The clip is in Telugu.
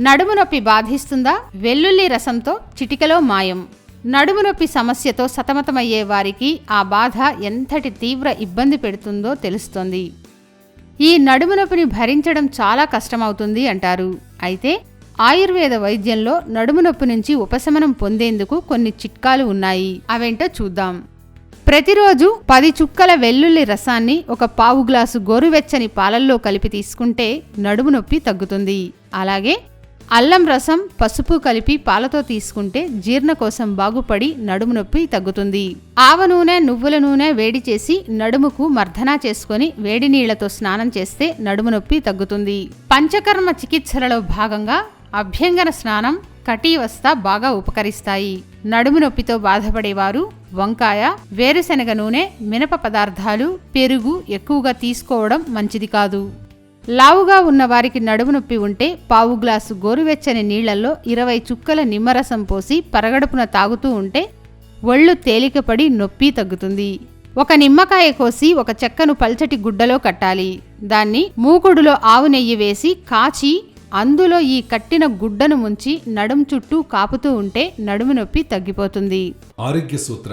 నడుము నొప్పి బాధిస్తుందా? వెల్లుల్లి రసంతో చిటికలో మాయం. నడుము నొప్పి సమస్యతో సతమతమయ్యే వారికి ఆ బాధ ఎంతటి తీవ్ర ఇబ్బంది పెడుతుందో తెలుస్తోంది. ఈ నడుము నొప్పిని భరించడం చాలా కష్టమవుతుంది అంటారు. అయితే ఆయుర్వేద వైద్యంలో నడుము నొప్పి నుంచి ఉపశమనం పొందేందుకు కొన్ని చిట్కాలు ఉన్నాయి. అవేంటో చూద్దాం. ప్రతిరోజు పది చుక్కల వెల్లుల్లి రసాన్ని ఒక పావు గ్లాసు గోరువెచ్చని పాలల్లో కలిపి తీసుకుంటే నడుము నొప్పి తగ్గుతుంది. అలాగే అల్లం రసం పసుపు కలిపి పాలతో తీసుకుంటే జీర్ణకోశం బాగుపడి నడుము నొప్పి తగ్గుతుంది. ఆవ నూనె నువ్వుల నూనె వేడి చేసి నడుముకు మర్దనా చేసుకొని వేడి నీళ్ళతో స్నానం చేస్తే నడుము నొప్పి తగ్గుతుంది. పంచకర్మ చికిత్సలలో భాగంగా అభ్యంగన స్నానం కటీవస్థ బాగా ఉపకరిస్తాయి. నడుము నొప్పితో బాధపడేవారు వంకాయ వేరుశనగ నూనె మినప పదార్థాలు పెరుగు ఎక్కువగా తీసుకోవడం మంచిది కాదు. లావుగా ఉన్న వారికి నడుము నొప్పి ఉంటే పావు గ్లాసు గోరువెచ్చని నీళ్ళలో ఇరవై చుక్కల నిమ్మరసం పోసి పరగడుపున తాగుతూ ఉంటే ఒళ్ళు తేలికపడి నొప్పి తగ్గుతుంది. ఒక నిమ్మకాయ కోసి ఒక చెక్కను పల్చటి గుడ్డలో కట్టాలి. దాన్ని మూకుడులో ఆవు నెయ్యి వేసి కాచి అందులో ఈ కట్టిన గుడ్డను ముంచి నడుం చుట్టూ కాపుతూ ఉంటే నడుము నొప్పి తగ్గిపోతుంది. ఆరోగ్య సూత్ర